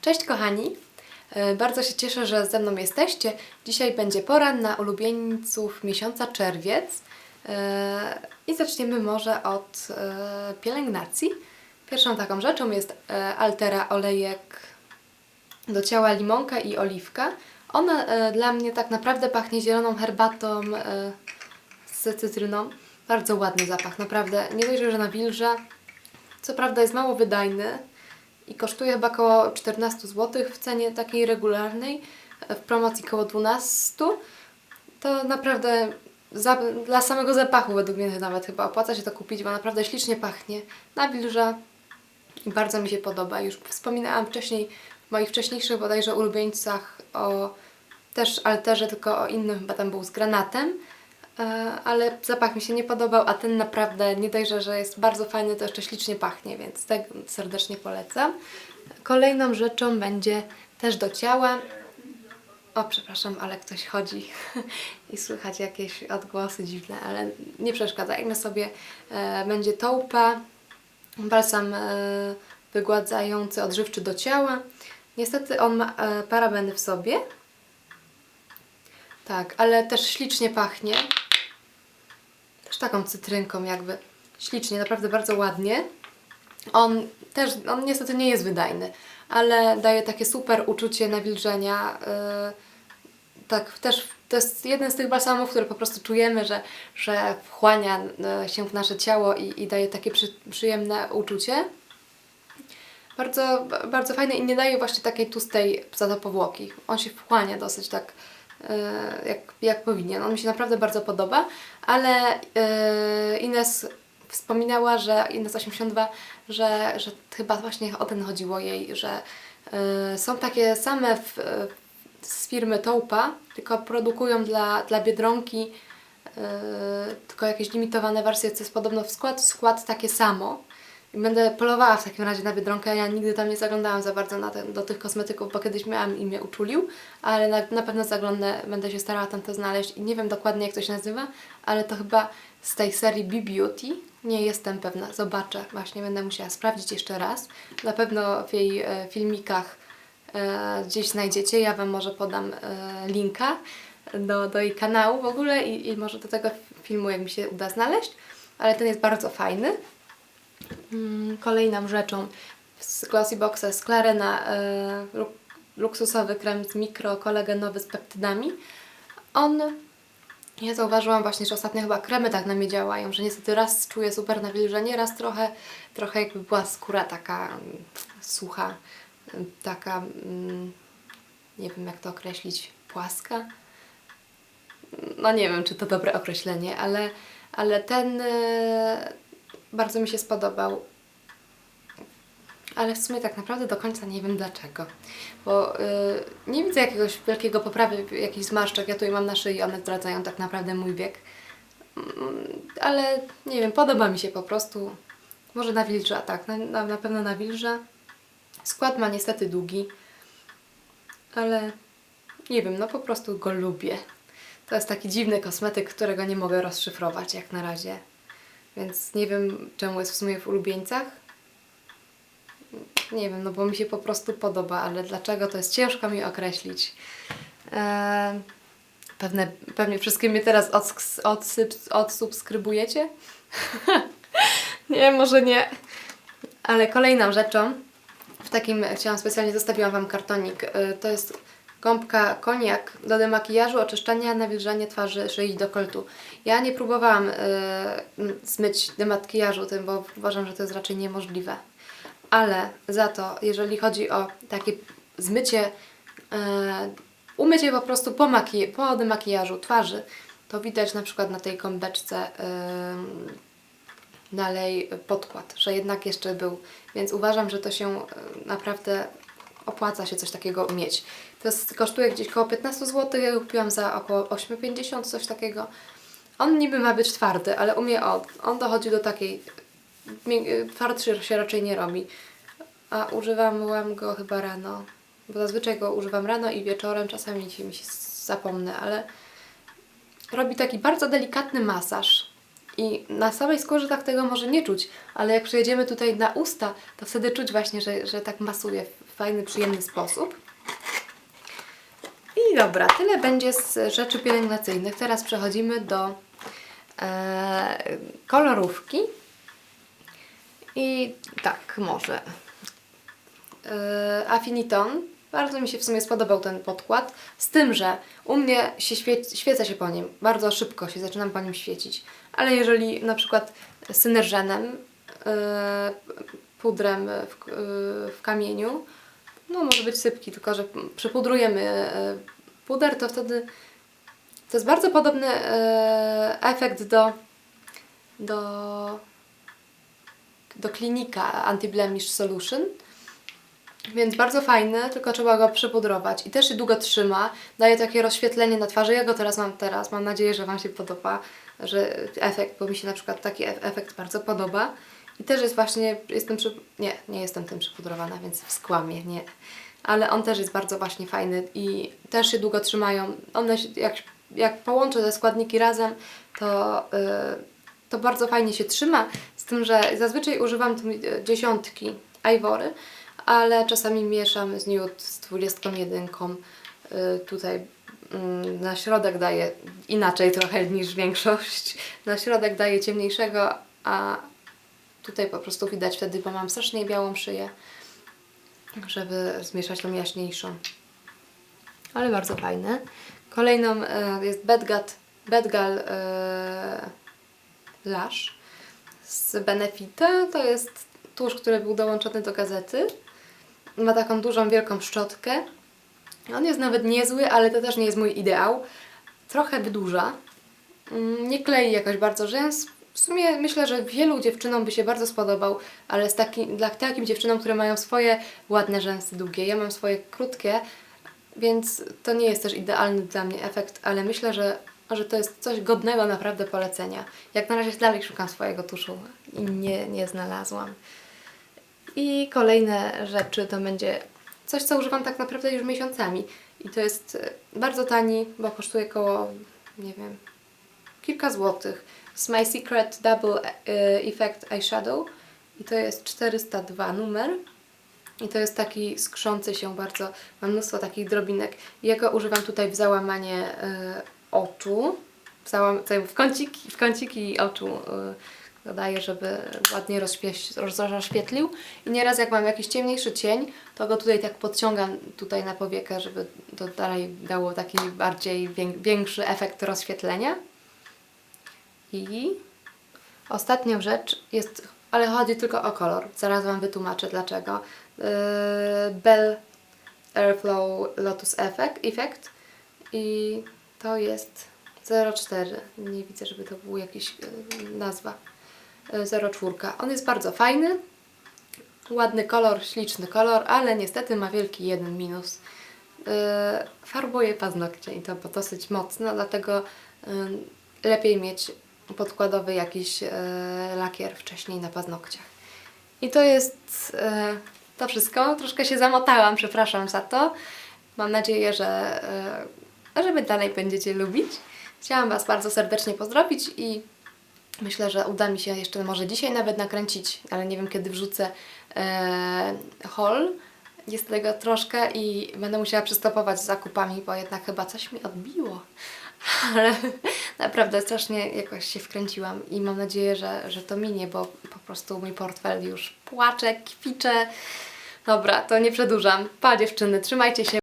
Cześć kochani, E, bardzo się cieszę, że ze mną jesteście. Dzisiaj będzie pora na ulubieńców miesiąca czerwiec E, i zaczniemy może od e, pielęgnacji. Pierwszą taką rzeczą jest Altera olejek do ciała limonka i oliwka. Ona dla mnie tak naprawdę pachnie zieloną herbatą z cytryną. Bardzo ładny zapach, naprawdę. Nie dość, że nawilża. Co prawda jest mało wydajny i kosztuje chyba około 14 zł w cenie takiej regularnej, e, w promocji około 12. To naprawdę za, dla samego zapachu według mnie nawet chyba opłaca się to kupić, bo naprawdę ślicznie pachnie, nawilża i bardzo mi się podoba. Już wspominałam wcześniej w moich wcześniejszych bodajże ulubieńcach o też alterze, tylko o innym chyba tam był z granatem, ale zapach mi się nie podobał, a ten naprawdę nie dość, że jest bardzo fajny, to jeszcze ślicznie pachnie, więc tak serdecznie polecam. Kolejną rzeczą będzie też do ciała. O, przepraszam, ale ktoś chodzi i słychać jakieś odgłosy dziwne, ale nie przeszkadzajmy sobie. E, będzie tołpa, balsam e, wygładzający, odżywczy do ciała. Niestety on ma e, parabeny w sobie. Tak, ale też ślicznie pachnie. Taką cytrynką jakby. Ślicznie, naprawdę bardzo ładnie. On też, on niestety nie jest wydajny, ale daje takie super uczucie nawilżenia. Yy, tak, też to jest jeden z tych balsamów, które po prostu czujemy, że, że wchłania e, się w nasze ciało i, i daje takie przy, przyjemne uczucie. Bardzo, bardzo fajny i nie daje właśnie takiej tłustej powłoki. On się wchłania dosyć tak jak, jak powinien. On mi się naprawdę bardzo podoba, ale e, Ines wspominała, że Ines 82, że, że chyba właśnie o ten chodziło jej, że e, są takie same w, z firmy Toupa, tylko produkują dla, dla Biedronki tylko jakieś limitowane wersje, co jest podobno w skład, w skład takie samo. I będę polowała w takim razie na Biedronkę. Ja nigdy tam nie zaglądałam za bardzo na do tych kosmetyków, bo kiedyś miałam i mnie uczulił, ale na, na pewno zaglądnę, będę się starała tam to znaleźć i nie wiem dokładnie jak to się nazywa, ale to chyba z tej serii Be Beauty. Nie jestem pewna, zobaczę. Właśnie będę musiała sprawdzić jeszcze raz. Na pewno w jej e, filmikach e, gdzieś znajdziecie. Ja Wam może podam e, linka do, do jej kanału w ogóle i, i może do tego filmu, jak mi się uda znaleźć. Ale ten jest bardzo fajny. Mm, Kolejną rzeczą z Glossy Boxa jest Clarena e, luk- luksusowy krem z mikrokolagenowy z peptydami. On, ja zauważyłam właśnie, że ostatnio chyba kremy tak na mnie działają, że niestety raz czuję super nawilżenie, raz trochę, trochę jakby była skóra taka mm, sucha, taka, mm, nie wiem jak to określić, płaska. No nie wiem, czy to dobre określenie, ale, ale ten e, bardzo mi się spodobał. Ale w sumie tak naprawdę do końca nie wiem dlaczego. Bo y, nie widzę jakiegoś wielkiego poprawy, jakichś zmarszczek. Ja tutaj mam na szyi, one zdradzają tak naprawdę mój wiek. Mm, Ale nie wiem, podoba mi się po prostu. Może nawilża, tak, na, na pewno nawilża. Skład ma niestety długi, ale nie wiem, no po prostu go lubię. To jest taki dziwny kosmetyk, którego nie mogę rozszyfrować jak na razie. Więc nie wiem, czemu jest w sumie w ulubieńcach. Nie wiem, no bo mi się po prostu podoba, ale dlaczego to jest ciężko mi określić. Eee, pewne, pewnie wszystkie mnie teraz odsubskrybujecie? nie, może nie. Ale kolejną rzeczą, w takim chciałam specjalnie zostawiłam Wam kartonik. y, To jest gąbka koniak do demakijażu, oczyszczania, nawilżania twarzy, szyi dekoltu. Ja nie próbowałam y, zmyć demakijażu tym, bo uważam, że to jest raczej niemożliwe. Ale za to, jeżeli chodzi o takie zmycie, y, umycie po prostu po, maki- po demakijażu twarzy, to widać na przykład na tej gąbeczce y, dalej podkład, że jednak jeszcze był. Więc uważam, że to się e, naprawdę opłaca się coś takiego mieć. To jest, kosztuje gdzieś około 15 zł, ja kupiłam za około 8,50, coś takiego. On niby ma być twardy, ale u mnie on, on dochodzi do takiej, mi- twardszy się raczej nie robi. A używam go chyba rano, bo zazwyczaj go używam rano i wieczorem, czasami się mi się zapomnę, ale robi taki bardzo delikatny masaż. I na samej skórze tak tego może nie czuć, ale jak przejedziemy tutaj na usta, to wtedy czuć właśnie, że, że tak masuje fajny, przyjemny sposób. I dobra, tyle będzie z rzeczy pielęgnacyjnych. Teraz przechodzimy do e, kolorówki. I tak, może. E, Affiniton. Bardzo mi się w sumie spodobał ten podkład. Z tym, że u mnie się świe świecę się po nim. Bardzo szybko się zaczynam po nim świecić. Ale jeżeli na przykład synergenem, e, pudrem w, e, w kamieniu, no może być sypki, tylko że przepudrujemy e, puder, to wtedy to jest bardzo podobny e, efekt do do do klinika Anti-Blemish Solution. Więc bardzo fajny, tylko trzeba go przypudrować. I też się długo trzyma, daje takie rozświetlenie na twarzy. Ja go teraz mam teraz, mam nadzieję, że Wam się podoba, że efekt, bo mi się na przykład taki e- efekt bardzo podoba. I też jest właśnie, jestem przy... nie, nie jestem tym przypudrowana, więc skłamię, nie. Ale on też jest bardzo właśnie fajny i też się długo trzymają. One się, jak, jak połączę te składniki razem, to, yy, to bardzo fajnie się trzyma. Z tym, że zazwyczaj używam y, dziesiątki Ivory, ale czasami mieszam z Nude z 21. Y, tutaj mm, na środek daję inaczej trochę niż większość. Na środek daję ciemniejszego, a tutaj po prostu widać wtedy, bo mam strasznie białą szyję, żeby zmieszać tą jaśniejszą. Ale bardzo fajne. Kolejną e, jest Bedgat, Bedgal e, Lash z Benefita. To jest tusz, który był dołączony do gazety. Ma taką dużą, wielką szczotkę. On jest nawet niezły, ale to też nie jest mój ideał. Trochę wydłuża. Mm, Nie klei jakoś bardzo rzęs. W sumie myślę, że wielu dziewczynom by się bardzo spodobał, ale z taki, dla takim dziewczynom, które mają swoje ładne rzęsy długie. Ja mam swoje krótkie, więc to nie jest też idealny dla mnie efekt, ale myślę, że, że to jest coś godnego naprawdę polecenia. Jak na razie dalej szukam swojego tuszu i nie, nie znalazłam. I kolejne rzeczy to będzie coś, co używam tak naprawdę już miesiącami. I to jest bardzo tani, bo kosztuje około, nie wiem, kilka złotych. Z My Secret Double e, Effect Eyeshadow. I to jest 402 numer. I to jest taki skrzący się bardzo, ma mnóstwo takich drobinek. Ja go używam tutaj w załamanie e, oczu. W, załam, w, kąciki, w kąciki oczu e, dodaję, żeby ładnie rozświe- roz- rozświetlił. I nieraz jak mam jakiś ciemniejszy cień, to go tutaj tak podciągam tutaj na powiekę, żeby to dalej dało taki bardziej wię- większy efekt rozświetlenia. I ostatnia rzecz jest, ale chodzi tylko o kolor. Zaraz Wam wytłumaczę dlaczego. Yy, Bell Airflow Lotus Effect, Effect i to jest 04. Nie widzę, żeby to był jakiś yy, nazwa. Yy, 04. On jest bardzo fajny. Ładny kolor, śliczny kolor, ale niestety ma wielki jeden minus. Yy, farbuje paznokcie i to dosyć mocno, dlatego yy, lepiej mieć podkładowy jakiś e, lakier wcześniej na paznokciach. I to jest e, to wszystko. Troszkę się zamotałam, przepraszam za to. Mam nadzieję, że, e, że Wy dalej będziecie lubić. Chciałam Was bardzo serdecznie pozdrowić i myślę, że uda mi się jeszcze może dzisiaj nawet nakręcić, ale nie wiem kiedy wrzucę e, haul. Jest tego troszkę i będę musiała przystopować z zakupami, bo jednak chyba coś mi odbiło. Ale naprawdę strasznie jakoś się wkręciłam i mam nadzieję, że, że to minie, bo po prostu mój portfel już płacze, kwicze. Dobra, to nie przedłużam. Pa dziewczyny, trzymajcie się.